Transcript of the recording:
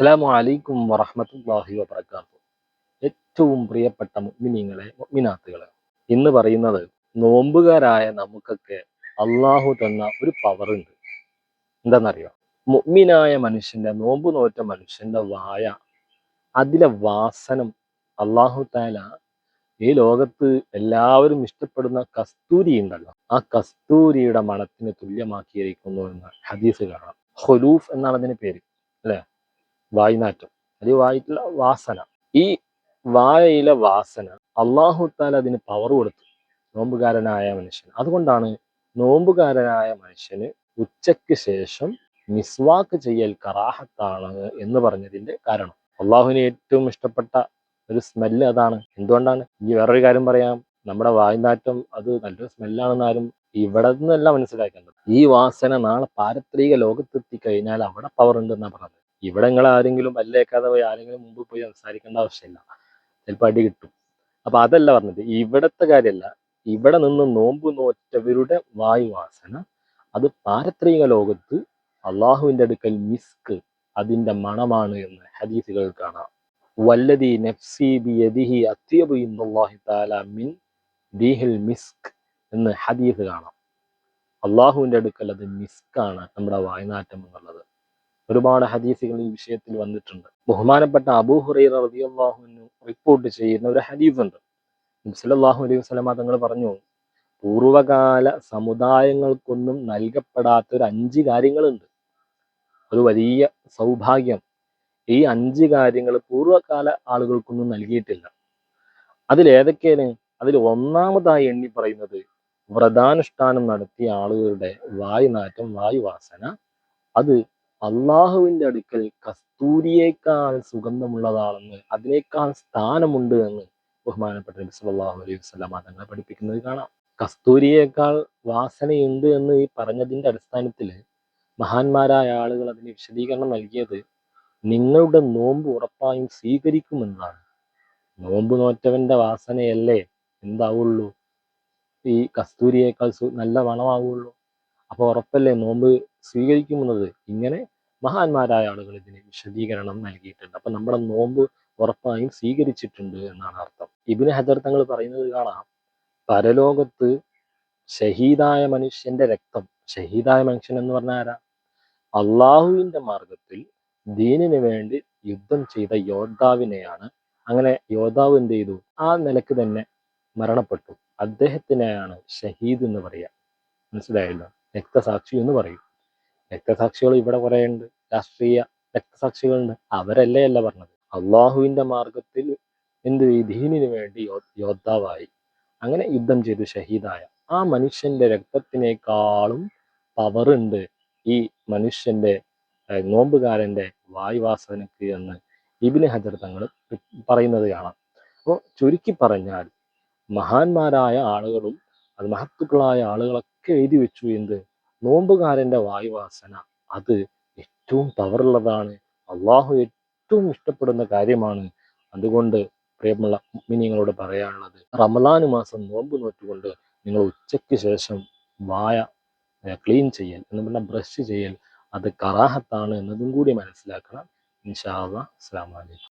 അസ്സാം വലൈക്കും വറഹമത്തല്ലാഹി വബർക്കാത്തു ഏറ്റവും പ്രിയപ്പെട്ട മുഗ്മിനീങ്ങളെ മുഗ്മിനാത്തുകളെ ഇന്ന് പറയുന്നത് നോമ്പുകാരായ നമുക്കൊക്കെ അള്ളാഹു തന്ന ഒരു പവറുണ്ട് എന്താണെന്നറിയോ മുഗ്മിനായ മനുഷ്യന്റെ നോമ്പ് നോറ്റ മനുഷ്യന്റെ വായ അതിലെ വാസനം അള്ളാഹു താല ഈ ലോകത്ത് എല്ലാവരും ഇഷ്ടപ്പെടുന്ന കസ്തൂരി ഉണ്ടല്ലോ. ആ കസ്തൂരിയുടെ മണത്തിന് തുല്യമാക്കിയിരിക്കുന്നു എന്ന് ഹദീസ് കാണാം. ഹൊലൂഫ് എന്നാണ് അതിന് പേര് അല്ലെ? വായ്നാറ്റം അത് വായിട്ടുള്ള വാസന. ഈ വായയിലെ വാസന അള്ളാഹു താല അതിന് പവർ കൊടുത്തു. നോമ്പുകാരനായ മനുഷ്യൻ അതുകൊണ്ടാണ് നോമ്പുകാരനായ മനുഷ്യന് ഉച്ചയ്ക്ക് ശേഷം മിസ്വാക്ക് ചെയ്യൽ കറാഹത്താണ് എന്ന് പറഞ്ഞതിന്റെ കാരണം. അള്ളാഹുവിന് ഏറ്റവും ഇഷ്ടപ്പെട്ട ഒരു സ്മെല്ല് അതാണ്. എന്തുകൊണ്ടാണ്? ഇനി വേറൊരു കാര്യം പറയാം. നമ്മുടെ വായ്നാറ്റം അത് നല്ലൊരു സ്മെല്ലാണെന്ന് ആരും ഇവിടെ നിന്നല്ല മനസ്സിലാക്കേണ്ടത്. ഈ വാസന നാളെ പാരത്രിക ലോകത്തെത്തി കഴിഞ്ഞാൽ അവിടെ പവർ ഉണ്ടെന്നാണ് പറഞ്ഞത്. ഇവിടെ നിങ്ങൾ ആരെങ്കിലും പല്ലേക്കാതെ പോയി ആരെങ്കിലും മുമ്പ് പോയി സംസാരിക്കേണ്ട ആവശ്യമില്ല. ചിലപ്പോൾ അടി കിട്ടും. അപ്പൊ അതല്ല പറഞ്ഞത്. ഇവിടത്തെ കാര്യമല്ല ഇവിടെ നിന്ന് നോമ്പ് നോറ്റവരുടെ വായുവാസന. അത് പാരത്രിക ലോകത്ത് അള്ളാഹുവിന്റെ അടുക്കൽ മിസ്ക് അതിന്റെ മണമാണ് എന്ന് ഹദീസുകൾ കാണാം. വല്ലതി നഫ്സി അത്യബു ഇന്നല്ലാഹി തആല മിൻ മിസ്ക് എന്ന് ഹദീസ് കാണാം. അള്ളാഹുവിന്റെ അടുക്കൽ അത് മിസ്ക് ആണ് നമ്മുടെ വായനാറ്റം എന്നുള്ളത്. ഒരുപാട് ഹദീസുകൾ ഈ വിഷയത്തിൽ വന്നിട്ടുണ്ട്. ബഹുമാനപ്പെട്ട അബൂ ഹുറൈറ റളിയല്ലാഹുവിനു റിപ്പോർട്ട് ചെയ്യുന്ന ഒരു ഹദീസ് ഉണ്ട് സല്ലല്ലാഹു അലൈഹി വസല്ലമ തങ്ങൾ പറഞ്ഞു പൂർവകാല സമുദായങ്ങൾക്കൊന്നും നൽകപ്പെടാത്ത ഒരു അഞ്ച് കാര്യങ്ങളുണ്ട്. ഒരു വലിയ സൗഭാഗ്യം. ഈ അഞ്ച് കാര്യങ്ങൾ പൂർവകാല ആളുകൾക്കൊന്നും നൽകിയിട്ടില്ല. അതിലേതൊക്കെയാണ് അതിൽ ഒന്നാമതായി എണ്ണി പറയുന്നത് വ്രതാനുഷ്ഠാനം നടത്തിയ ആളുകളുടെ വായുനാറ്റം വായുവാസന അത് അള്ളാഹുവിന്റെ അടുക്കൽ കസ്തൂരിയേക്കാൾ സുഗന്ധമുള്ളതാണെന്ന് അതിനേക്കാൾ സ്ഥാനമുണ്ട് എന്ന് ബഹുമാനപ്പെട്ട നബി സല്ലല്ലാഹു അലൈഹി വസല്ലം തങ്ങളെ പഠിപ്പിക്കുന്നത് കാണാം. കസ്തൂരിയേക്കാൾ വാസനയുണ്ട് എന്ന് ഈ പറഞ്ഞതിന്റെ അടിസ്ഥാനത്തിൽ മഹാന്മാരായ ആളുകൾ അതിന് വിശദീകരണം നൽകിയത് നിങ്ങളുടെ നോമ്പ് ഉറപ്പായും സ്വീകരിക്കുമെന്നാണ്. നോമ്പ് നോറ്റവന്റെ വാസനയല്ലേ? എന്താവുള്ളൂ? ഈ കസ്തൂരിയേക്കാൾ നല്ല മണമാവുള്ളൂ. അപ്പൊ ഉറപ്പല്ലേ നോമ്പ് സ്വീകരിക്കുമെന്നത്? ഇങ്ങനെ മഹാന്മാരായ ആളുകൾ ഇതിന് വിശദീകരണം നൽകിയിട്ടുണ്ട്. അപ്പം നമ്മുടെ നോമ്പ് ഉറപ്പായും സ്വീകരിച്ചിട്ടുണ്ട് എന്നാണ് അർത്ഥം. ഇബിന് ഹജർ തങ്ങൾ പറയുന്നത് കാണാം പരലോകത്ത് ഷഹീദായ മനുഷ്യന്റെ രക്തം ഷഹീദായ മനുഷ്യൻ എന്ന് പറഞ്ഞാൽ ആരാ? അള്ളാഹുവിന്റെ മാർഗത്തിൽ ദീനിന് വേണ്ടി യുദ്ധം ചെയ്ത യോദ്ധാവിനെയാണ്. അങ്ങനെ യോദ്ധാവ് എന്ത് ചെയ്തു? ആ നിലയ്ക്ക് തന്നെ മരണപ്പെട്ടു. അദ്ദേഹത്തിനെയാണ് ഷഹീദ് എന്ന് പറയുക മനസ്സിലായല്ലോ? രക്തസാക്ഷി എന്ന് പറയും. രക്തസാക്ഷികൾ ഇവിടെ കുറേ ഉണ്ട് രാഷ്ട്രീയ രക്തസാക്ഷികളുണ്ട്. അവരല്ലേ അല്ല പറഞ്ഞത്. അള്ളാഹുവിന്റെ മാർഗത്തിൽ എന്ത് ദീനിനു വേണ്ടി യോദ്ധാവായി. അങ്ങനെ യുദ്ധം ചെയ്ത് ഷഹീദായ. ആ മനുഷ്യന്റെ രക്തത്തിനേക്കാളും പവറുണ്ട് ഈ മനുഷ്യന്റെ നോമ്പുകാരന്റെ വായുവാസനക്ക് എന്ന് ഇബിന് ഹജർ തങ്ങൾ പറയുന്നത് കാണാം. അപ്പോൾ ചുരുക്കി പറഞ്ഞാൽ മഹാന്മാരായ ആളുകളും അത് മഹത്തുക്കളായ ആളുകളൊക്കെ എഴുതി വെച്ചു എന്ത്? നോമ്പുകാരന്റെ വായുവാസന. അത് ഏറ്റവും പവറുള്ളതാണ് അള്ളാഹു ഏറ്റവും ഇഷ്ടപ്പെടുന്ന കാര്യമാണ്. അതുകൊണ്ട് പ്രിയമുള്ള മിനിങ്ങളോട് പറയാനുള്ളത് റമലാന് മാസം നോമ്പ് നോറ്റുകൊണ്ട് നിങ്ങൾ ഉച്ചയ്ക്ക് ശേഷം വായ ക്ലീൻ ചെയ്യൽ എന്ന് പറഞ്ഞാൽ ബ്രഷ് ചെയ്യൽ അത് കറാഹത്താണ് എന്നതും കൂടി മനസ്സിലാക്കണം. ഇൻഷാ അള്ളാഹ് അസ്സാം വലൈക്കും